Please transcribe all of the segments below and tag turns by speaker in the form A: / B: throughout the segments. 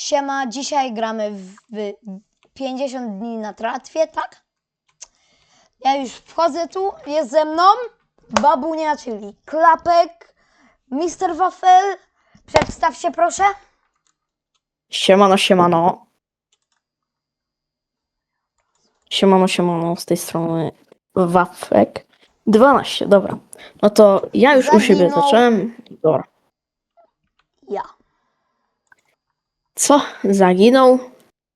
A: Siema, dzisiaj gramy w, w 50 dni na tratwie, tak? Ja już wchodzę tu, jest ze mną babunia, czyli klapek, Mr. Wafel. Przedstaw się proszę.
B: Siemano, siemano. Siemano, siemano, z tej strony Wafek. 12, dobra. No to ja już u siebie
A: Zaginął.
B: zacząłem. Dobra.
A: Ja.
B: Co? Zaginął?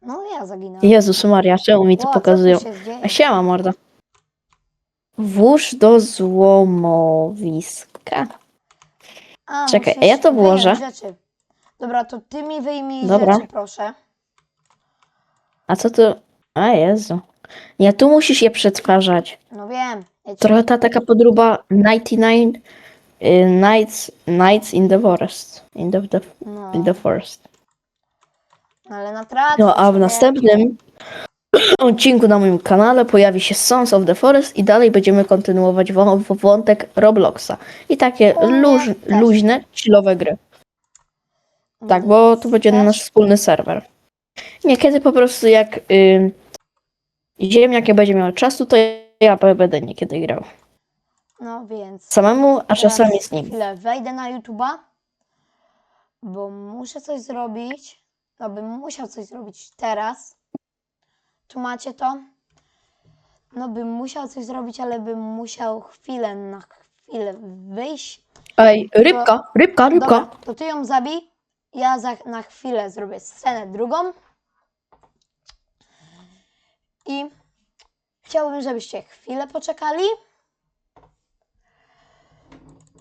A: No ja zaginąłem.
B: Jezus Maria, czemu mi to
A: O,
B: pokazują?
A: Co tu się dzieje?
B: A siema, morda. Włóż do złomowiska.
A: A,
B: Czekaj,
A: musisz
B: ja to
A: wyjąć
B: włożę.
A: Rzeczy. Dobra, to ty mi wyjmij
B: Dobra.
A: rzeczy, proszę.
B: A co tu? A Jezu. Nie, tu musisz je przetwarzać.
A: No wiem. Ja ci-
B: Trochę ta taka podróba 99 y, nights, nights in the forest. In the, the,
A: No,
B: in the forest.
A: Ale na tratwie.
B: No a w następnym odcinku na moim kanale pojawi się Sons of the Forest i dalej będziemy kontynuować wą- wątek Robloxa. I takie
A: U mnie
B: luź,
A: też.
B: luźne, chillowe gry. Tak, bo tu będzie
A: Też.
B: nasz wspólny serwer. Niekiedy po prostu jak y, ziemniak nie będzie miał czasu, to ja będę niekiedy grał.
A: No więc.
B: Samemu, a czasami z nim.
A: Chwilę, wejdę na YouTube'a, bo muszę coś zrobić. No bym musiał coś zrobić teraz. Tu macie to. No bym musiał coś zrobić, ale bym musiał chwilę na chwilę wyjść.
B: Ej, rybka, rybka, rybka.
A: Dobra, to ty ją zabij. Ja za, na chwilę zrobię scenę drugą. I chciałbym, żebyście chwilę poczekali.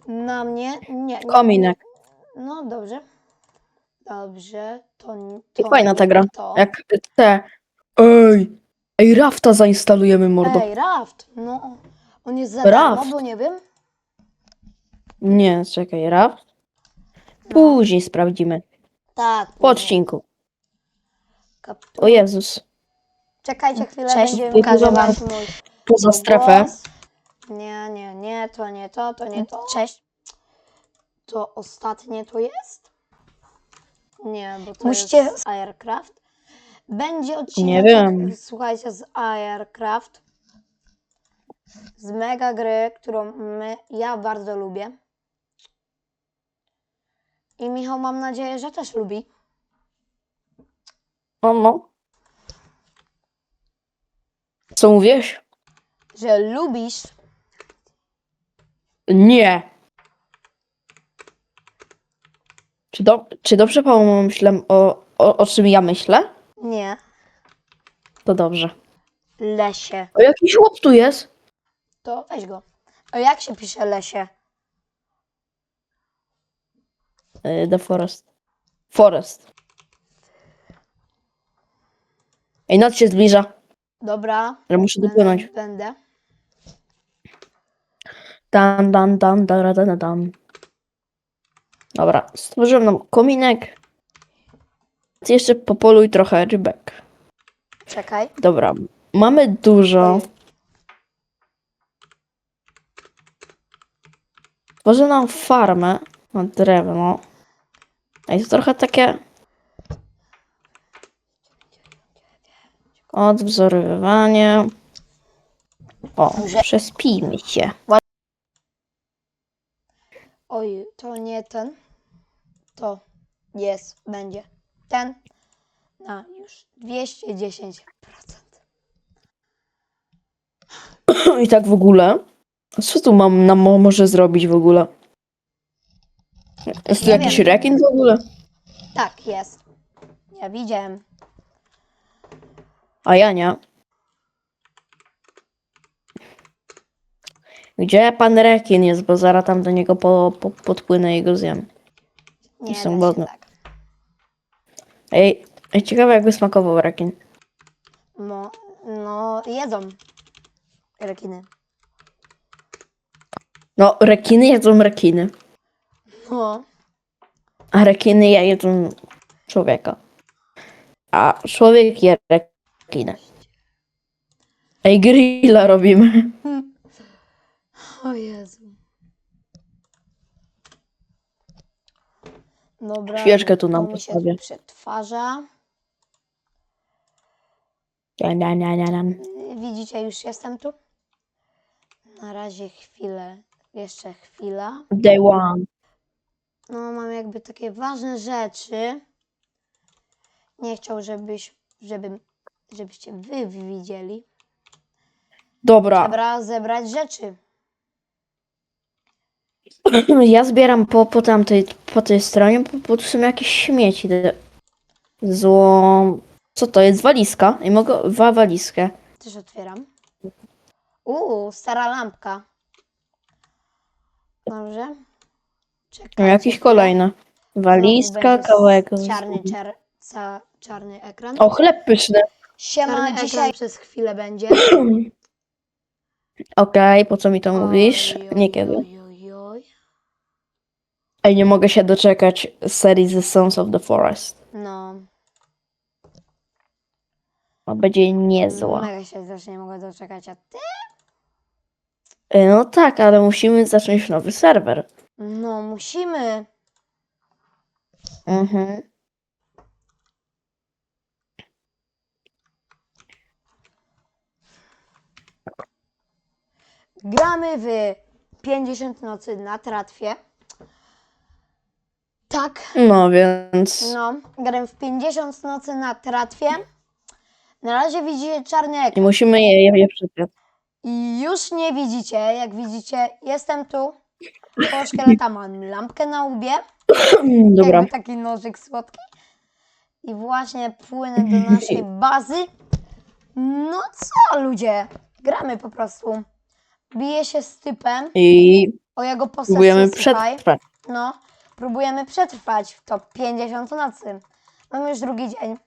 A: Na mnie. Nie. nie
B: Kominek.
A: No dobrze. Dobrze. To,
B: I
A: to
B: fajna ta gra.
A: To.
B: Jak te. Ej! Ej, Rafta zainstalujemy, mordo.
A: Ej, Raft. No. On jest za darmo,
B: Raft.
A: bo nie wiem.
B: Nie, czekaj, Raft.
A: No.
B: Później sprawdzimy.
A: Tak.
B: Po odcinku.
A: Kaptur.
B: O Jezus.
A: Czekajcie chwilę,
B: Cześć,
A: będziemy
B: wam
A: pokazywać mój
B: Poza strefę.
A: głos. Nie, nie, nie, to nie to, to nie to.
B: Cześć.
A: To ostatnie to jest? Nie, bo to
B: Musicie-
A: jest Aircraft. Będzie odcinek,
B: Nie wiem.
A: słuchajcie, z Aircraft. Z mega gry, którą my, ja bardzo lubię. I Michał, mam nadzieję, że też lubi.
B: O no. Co mówisz?
A: Że lubisz.
B: Nie. Czy, do, czy dobrze pomyślę o, o, o czym ja myślę?
A: Nie.
B: To dobrze.
A: Lesie.
B: O jakiś chłop tu jest?
A: To weź go. O jak się pisze lesie?
B: Y, The Forest. Forest. Ej, noc się zbliża.
A: Dobra.
B: Ale muszę dopłynąć.
A: Będę.
B: Dan, dan, dan, dan, dan, dan. Dobra, stworzyłem nam kominek. Jeszcze popoluj trochę rybek.
A: Czekaj.
B: Dobra, mamy dużo. Tworzę nam farmę na drewno. A jest trochę takie... Odwzorowywanie. O, przespijmy się.
A: Oj, to nie ten. To jest, będzie ten na już 210%.
B: I tak w ogóle. Co tu mam nam mo- może zrobić w ogóle? Jest tu
A: Nie
B: jakiś
A: wiem.
B: rekin w ogóle?
A: Tak, jest. Ja widziałem.
B: A ja nie. Gdzie pan rekin jest, bo zaraz tam do niego po, po, podpłynę i go zjem.
A: Nie
B: Są
A: da się
B: głodne.
A: tak.
B: Ej, ej, ciekawe jakby smakował rekin.
A: No, no, jedzą rekiny.
B: No, rekiny jedzą rekiny,
A: No,
B: a rekiny je- jedzą człowieka. A człowiek je rekiny. Ej, grilla robimy.
A: O Jezu. Dobra.
B: Świeczkę tu nam
A: to mi się
B: postawię.
A: przetwarza.
B: Ja, ja, ja, ja, ja.
A: Widzicie, już jestem tu. Na razie chwilę, jeszcze chwila.
B: Day one.
A: No, mam jakby takie ważne rzeczy. Nie chciał, żebyś, żebym, żebyście wy widzieli.
B: Dobra,
A: Trzeba zebrać rzeczy.
B: Ja zbieram po, po tamtej, po tej stronie, bo, bo tu są jakieś śmieci. te- Zło... Co to jest? Walizka? I mogę... Wa walizkę.
A: Też otwieram. Uuu, stara lampka. Dobrze. Czekajcie.
B: Jakieś
A: chwilę.
B: kolejne. Walizka, kawałek.
A: Czarny, czer, ca, czarny ekran.
B: O, chleb pyszny.
A: Siema,
C: Czarny
A: dzisiaj przez chwilę będzie.
B: Okej, po co mi to mówisz?
A: Oj,
B: Nie
A: oj,
B: kiedy.
A: oj, oj, oj.
B: Ej, nie mogę się doczekać serii The Sons of the Forest.
A: No,
B: To będzie niezła.
A: mega się też nie mogę doczekać, a ty?
B: E, No tak, ale musimy zacząć nowy serwer.
A: No, musimy.
B: Mhm.
A: Gramy w 50 nocy na tratwie. Tak,
B: No więc.
A: no, gram w 50 nocy na tratwie. Na razie widzicie czarny
B: I
A: ekran.
B: musimy je, je, je przeczytać.
A: I już nie widzicie, jak widzicie, jestem tu. Koło szkieleta mam lampkę na łbie.
B: Dobra.
A: Jakby taki nożyk słodki. I właśnie płynę do naszej bazy. No co ludzie, gramy po prostu. Biję się z typem
B: I
A: o jego posesję,
B: próbujemy
A: słuchaj.
B: przetrwać.
A: No, próbujemy przetrwać w top 50 nocy. Mamy już drugi dzień.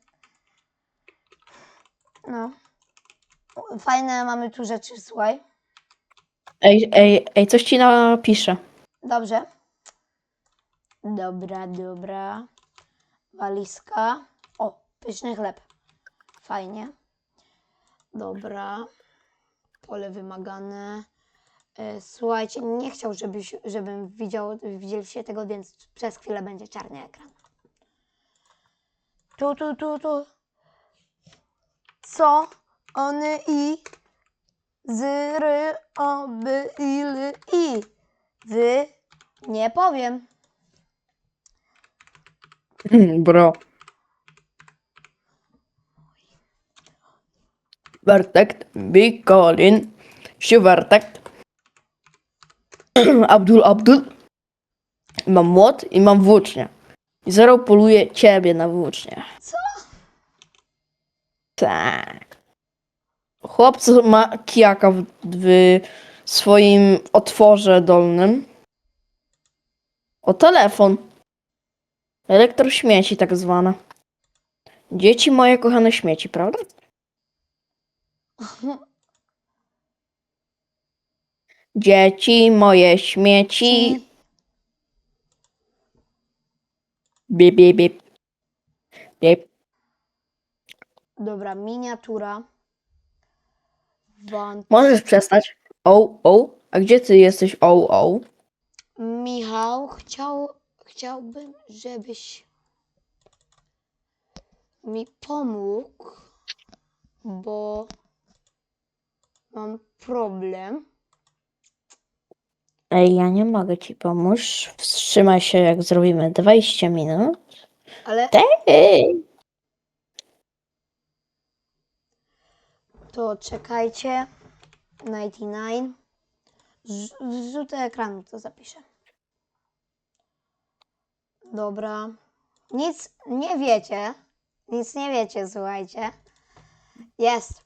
A: No. Fajne mamy tu rzeczy, słuchaj.
B: Ej, ej, ej, coś ci napiszę.
A: Dobrze. Dobra, dobra. Walizka. O, pyszny chleb. Fajnie. Dobra. Pole wymagane. E, Słuchajcie, nie chciał, żebyś, żebym widział, widzieliście tego, więc przez chwilę będzie czarny ekran. Tu, tu, tu, tu. Co? Ony i z, ry, o, by, i. Wy nie powiem.
B: Bro. Colin, Siu Bartek, Abdul Abdul. Mam młot i mam włócznię. I zero poluje ciebie na włócznię.
A: Co?
B: Tak. Chłopcy ma kijaka w, w swoim otworze dolnym. O telefon. Elektrośmieci tak zwane. Dzieci moje kochane śmieci, prawda? Dzieci moje śmieci. Bip, bip, bip. Bip.
A: Dobra, miniatura. Wąt.
B: Możesz przestać. O, o. A gdzie ty jesteś? O, o.
A: Michał, chciał, chciałbym, żebyś mi pomógł, bo mam problem.
B: Ej, ja nie mogę ci pomóc. Wstrzymaj się, jak zrobimy 20 minut.
A: Ale
B: Ej!
A: to czekajcie. 99. Z- Zrzucę ekranu, to zapiszę. Dobra. Nic nie wiecie. Nic nie wiecie, słuchajcie. Jest.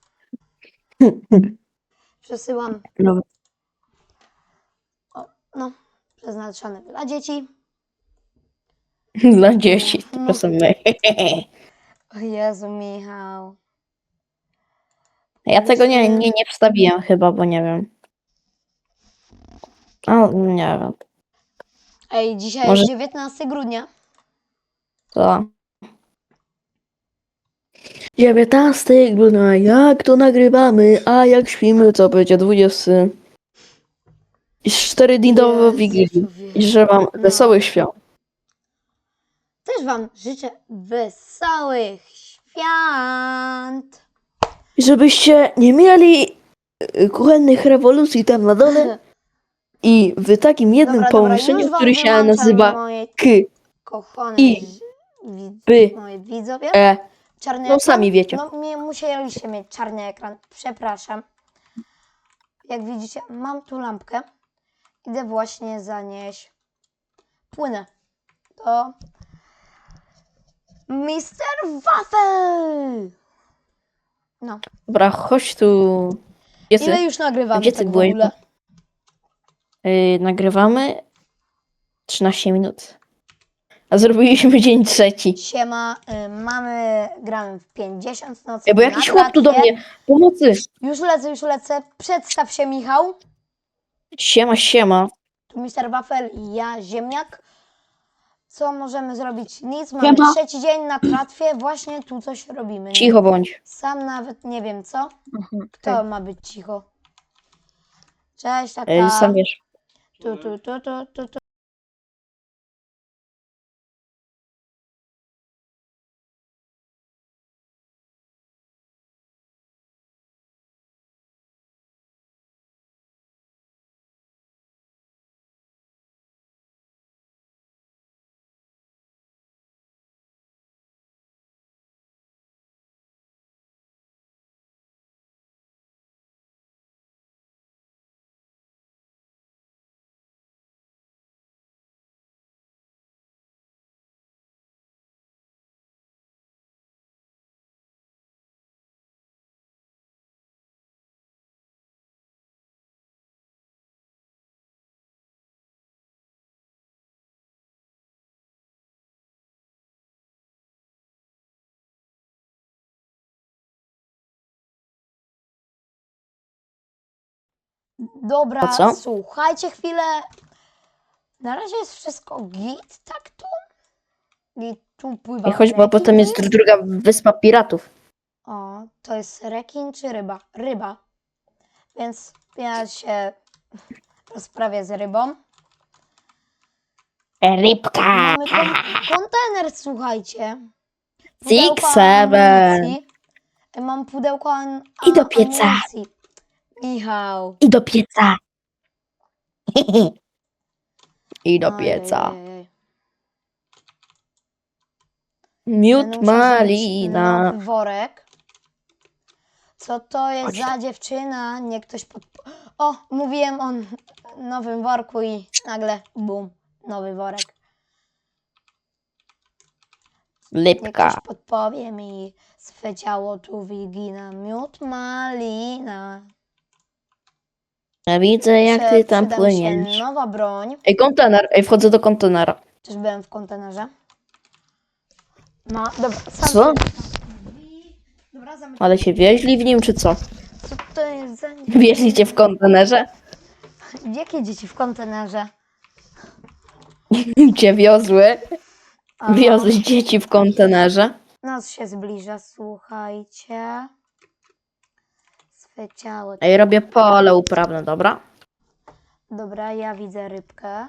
A: Przesyłam. O, no, przeznaczone dla dzieci.
B: dla dzieci,
A: No.
B: to są my.
A: O Jezu, Michał.
B: Ja tego nie, nie, nie wstawiłem chyba, bo nie wiem. O, nie wiem.
A: Ej, dzisiaj
B: Może-
A: jest 19 grudnia.
B: To. 19 grudnia, jak to nagrywamy, a jak śpimy, to będzie 20. I 4 dni do
A: Jezu,
B: Wigilii. I życzę wam
A: No.
B: wesołych świąt.
A: też Wam życzę wesołych świąt.
B: Żebyście nie mieli y, kuchennych rewolucji tam na dole i w takim jednym
A: Dobra, dobra,
B: połączeniu,
A: już wam
B: który się
A: wyłączam
B: nazywa
A: Moje
B: K,
A: kochane
B: I,
A: ż- widz,
B: by,
A: moi widzowie.
B: E.
A: Czarny
B: No,
A: ekran?
B: sami wiecie.
A: No nie musieliście mieć czarny ekran, przepraszam. Jak widzicie, mam tu lampkę. Idę właśnie zanieść. Płynę. To Mr. Waffle! No.
B: Dobra, chodź tu.
A: Ile już nagrywamy
B: Gdzie ty
A: tak w
B: byłeś?
A: ogóle?
B: y, nagrywamy 13 minut. A zrobiliśmy dzień trzeci.
A: Siema, y, mamy, gramy w 50 nocy.
B: Ej, bo
A: na
B: jakiś chłop tu do mnie. Pomocy.
A: Już lecę, już lecę. Przedstaw się, Michał.
B: Siema, siema.
A: Tu Mr. Wafel i ja, Ziemniak. Co możemy zrobić? Nic, mamy
B: Siema.
A: trzeci dzień na tratwie, właśnie tu coś robimy.
B: Cicho bądź.
A: Sam nawet nie wiem co.
B: Mhm,
A: Kto ma być cicho? Cześć, tata.
B: Y, Sam wiesz.
A: Tu, tu, tu, tu, tu, tu. Dobra,
B: A co?
A: słuchajcie chwilę. Na razie jest wszystko git, tak tu? I tu pływa
B: Nie chodź, bo
A: rekin,
B: potem jest druga wyspa piratów.
A: O, to jest rekin czy ryba? Ryba. Więc ja się rozprawię z rybą.
B: Rybka.
A: Mamy kon kontener, słuchajcie.
B: Six,
A: Pudełko
B: seven.
A: amunicji. Mam pudełko an
B: I do pieca.
A: amunicji. Michał.
B: I do pieca. I do pieca.
A: Ojej.
B: Miód
A: Będę musiał zrobić
B: malina.
A: nowy worek. Co to jest
B: Chodź.
A: za dziewczyna? Nie ktoś pod... O, mówiłem o n- nowym worku i nagle bum, nowy worek. Nie
B: Lipka.
A: ktoś podpowie mi, swe ciało tu wygina. Miód malina.
B: Ja widzę, jak ty tam
A: przyda mi się
B: płyniesz.
A: nowa broń.
B: Ej, kontener. Ej, wchodzę do kontenera.
A: Też byłem w kontenerze. No, dobra. Sam
B: Co?
A: Dobra, zamykam.
B: Ale się wieźli w nim, czy co?
A: Co to jest za...
B: Wieźli cię w kontenerze?
A: Jakie dzieci w kontenerze?
B: Cię wiozły.
A: Aha.
B: Wiozły dzieci w kontenerze.
A: Noc się zbliża, słuchajcie. Ciało.
B: Ej, robię pole uprawne, dobra?
A: Dobra, ja widzę rybkę.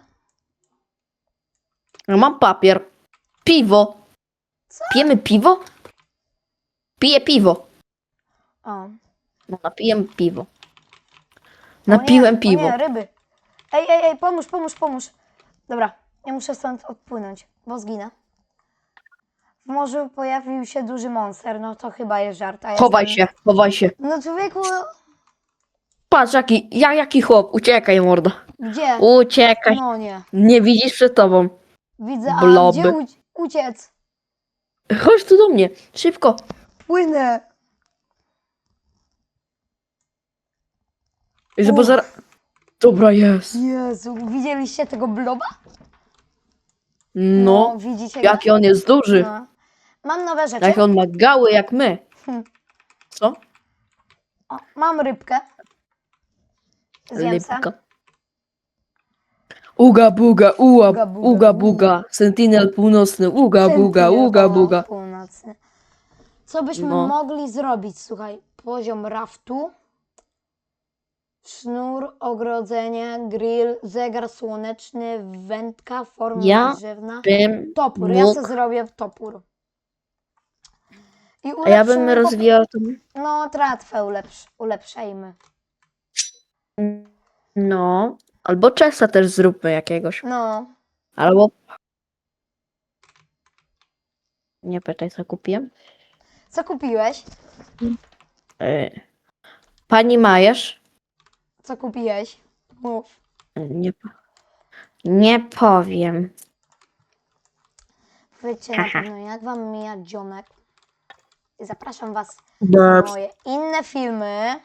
B: No, Mam papier. Piwo. Pijemy piwo? Piję piwo.
A: O.
B: No, napiję piwo.
A: O
B: Napiłem
A: nie,
B: piwo.
A: O nie, ryby. Ej, ej, ej, pomóż, pomóż, pomóż. Dobra, ja muszę stąd odpłynąć, bo zginę. W morzu pojawił się duży monster, no to chyba jest żart. a ja
B: Chowaj
A: jestem-
B: się, chowaj się.
A: No człowieku,
B: Patrz, jaki, ja, jaki chłop. Uciekaj, morda.
A: gdzie?
B: Uciekaj.
A: No nie,
B: Nie widzisz przed tobą.
A: widzę, a
B: Bloby.
A: gdzie uci- uciec?
B: Chodź tu do mnie. Szybko.
A: Płynę.
B: Bo zaraz... Dobra, jest.
A: Jezu, widzieliście tego bloba?
B: No.
A: widzicie go?
B: Jaki on jest duży.
A: No. Mam nowe rzeczy.
B: Jak on ma gały jak my.
A: Hmm.
B: Co?
A: O, mam rybkę. Zjem se.
B: Lipka. Uga buga, uga,
A: Uga, buga,
B: uga
A: uga.
B: buga. Sentinel północny, uga buga,
A: Sentinel,
B: uga
A: o,
B: buga.
A: Północny. Co byśmy
B: No.
A: mogli zrobić? Słuchaj, poziom raftu. Sznur, ogrodzenie, grill, zegar słoneczny, wędka, forma
B: Ja
A: drzewna.
B: Bym
A: Topór, ja
B: mógł-
A: sobie zrobię topór. I
B: A ja bym
A: ulepszymy po-
B: rozwijał to.
A: No, tratwę ulepsz, ulepszajmy.
B: No. Albo czesa też zróbmy jakiegoś.
A: No,
B: Albo. Nie pytaj, co kupiłem.
A: co kupiłeś?
B: Yy. Pani Majesz?
A: Co kupiłeś? Mów.
B: Nie, po- nie powiem.
A: Na pewno, jak wam mija dzionek. I zapraszam was na moje inne filmy.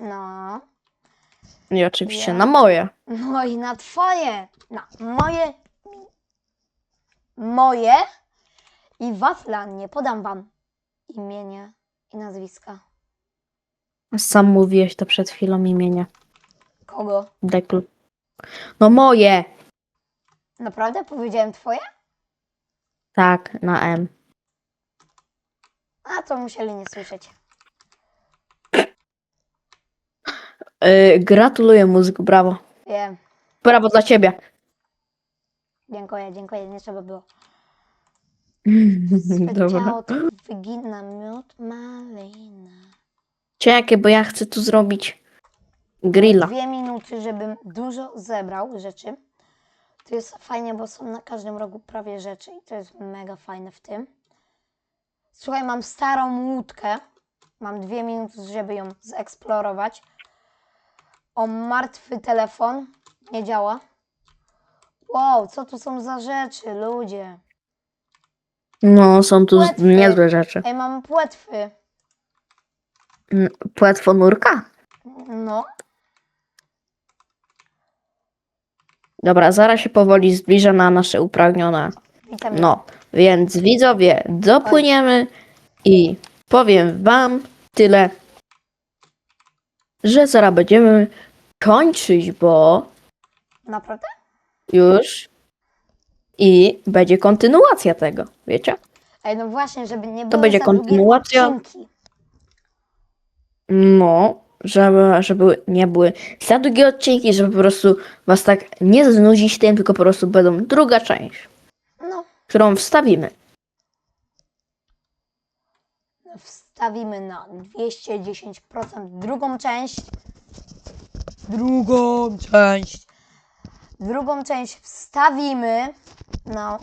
A: No.
B: I oczywiście
A: Ja.
B: na moje.
A: No i na twoje. Na moje. Moje. I wafla. Nie podam wam imienia i nazwiska.
B: Sam mówiłeś to przed chwilą imienia.
A: Kogo?
B: Deklu. No moje!
A: Naprawdę powiedziałem twoje?
B: Tak, na M.
A: A to musieli nie słyszeć.
B: Yy, gratuluję muzyku, brawo.
A: Wiem.
B: Brawo dla ciebie.
A: Dziękuję, dziękuję. Nie trzeba było.
B: Dobra.
A: Wygina miód malina.
B: Czekaj, bo ja chcę tu zrobić grilla.
A: Dwie minuty, żebym dużo zebrał rzeczy. To jest fajnie, bo są na każdym rogu prawie rzeczy i to jest mega fajne w tym. Słuchaj, mam starą łódkę. Mam dwie minuty, żeby ją zeksplorować. O, martwy telefon. Nie działa. Wow, co tu są za rzeczy, ludzie?
B: No, są tu
A: Płetwy.
B: niezłe rzeczy.
A: Ej, mam płetwy.
B: Mm, Płetwonurka?
A: No,
B: Dobra, zaraz się powoli zbliża na nasze upragnione.
A: witaminy.
B: No, więc widzowie, dopłyniemy i powiem wam tyle, że zaraz będziemy kończyć, bo
A: Naprawdę?
B: już i będzie kontynuacja tego, wiecie?
A: Ej, no właśnie, żeby nie było
B: będzie
A: za długie
B: kontynuacja.
A: odcinki.
B: No, żeby, żeby nie były za długie odcinki, żeby po prostu was tak nie znudzić tym, tylko po prostu będą druga część, którą wstawimy.
A: wstawimy na 210% drugą część. Drugą część. Drugą część wstawimy. No.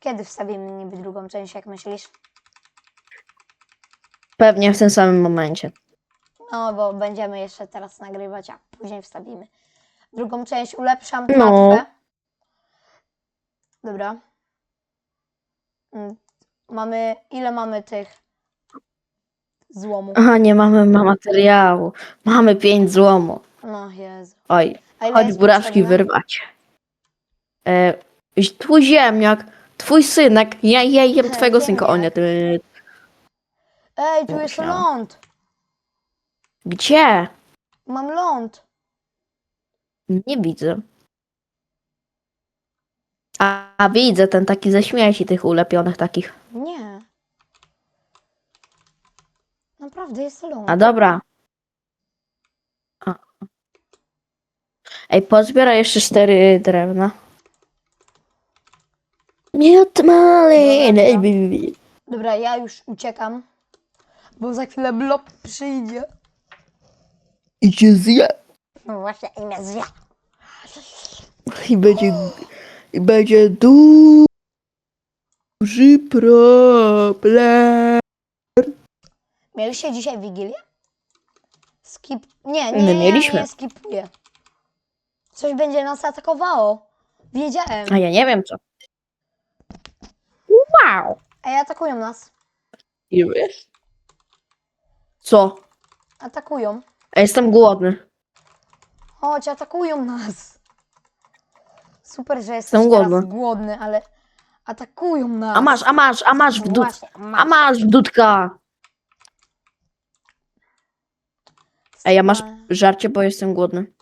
A: Kiedy wstawimy niby drugą część, jak myślisz?
B: Pewnie w tym samym momencie.
A: No, bo będziemy jeszcze teraz nagrywać, a później wstawimy. Drugą część ulepszam
B: No.
A: tratwę. Dobra. Mm, Mamy, ile mamy tych złomu?
B: Aha, nie mamy ma materiału. Mamy pięć złomu.
A: No Jezu.
B: Oj,
A: A ile
B: chodź
A: jest
B: buraczki
A: potrzebne?
B: wyrwać. E, twój ziemniak, twój synek, ja, ja jem twojego synka. O nie, ty...
A: Ej, tu jest
B: Musiał.
A: ląd.
B: Gdzie?
A: Mam ląd.
B: Nie widzę. A, a widzę ten taki ze śmieci tych ulepionych takich.
A: Nie. Naprawdę jest ląd.
B: A dobra. A. Ej, pozbieraj jeszcze cztery drewna. Miód maliny.
A: Dobra, Dobra, ja już uciekam. Bo za chwilę blob przyjdzie.
B: I cię zje.
A: No właśnie, i mnie zje.
B: I będzie, i będzie duży problem.
A: Mieliście dzisiaj Wigilię? Skip... Nie,
B: My
A: nie, nie,
B: mieliśmy.
A: nie skipuję. Coś będzie nas atakowało. Wiedziałem.
B: A ja nie wiem co. Wow.
A: Ej, atakują nas.
B: Już? Co?
A: Atakują.
B: Ja jestem głodny.
A: Chodź, atakują nas. Super, że jesteś
B: Jestem
A: teraz
B: głodny.
A: głodny, ale atakują nas.
B: A masz, a masz, a masz w
A: No
B: dud...
A: właśnie,
B: A
A: masz.
B: w dudka. Ej, a masz żarcie, bo jestem głodny.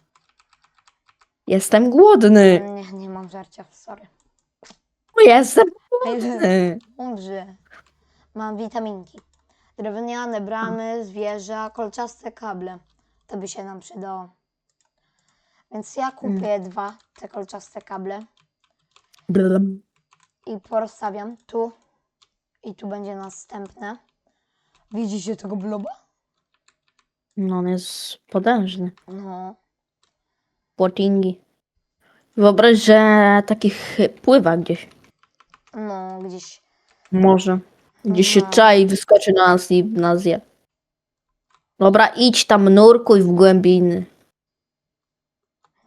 B: Jestem głodny.
A: Nie, nie mam żarcia, sorry.
B: Jestem
A: Ej,
B: głodny.
A: Umrze. Mam witaminki. Drewniane bramy, zwierza, kolczaste kable. To by się nam przydało. Więc ja kupię dwa te kolczaste kable
B: Blum.
A: i porozstawiam tu. I tu będzie następne. Widzicie tego bloba?
B: No on jest potężny.
A: No.
B: Płotingi. Wyobraź, że takich pływa gdzieś.
A: No, gdzieś.
B: Może. Gdzieś się
A: No.
B: czai, wyskoczy na nas i nas zje. Dobra, idź tam nurkuj w głębiny.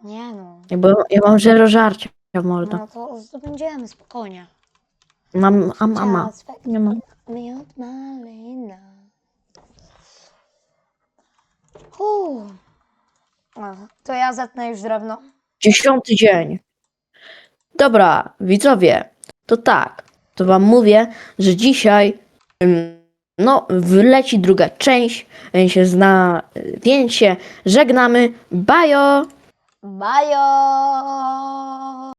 A: Nie no.
B: Ja, bo, ja mam zero żarcia, mordo.
A: No to zdobędziemy spokojnie.
B: Mam, a mama.
A: Czas, fakt,
B: Nie mam.
A: miód malina. O, To ja zetnę już drewno.
B: Dziesiąty dzień. Dobra, widzowie, to tak. To wam mówię, że dzisiaj ym, no, wleci druga część, się zna, więc się żegnamy. Bajo!
A: Bajo!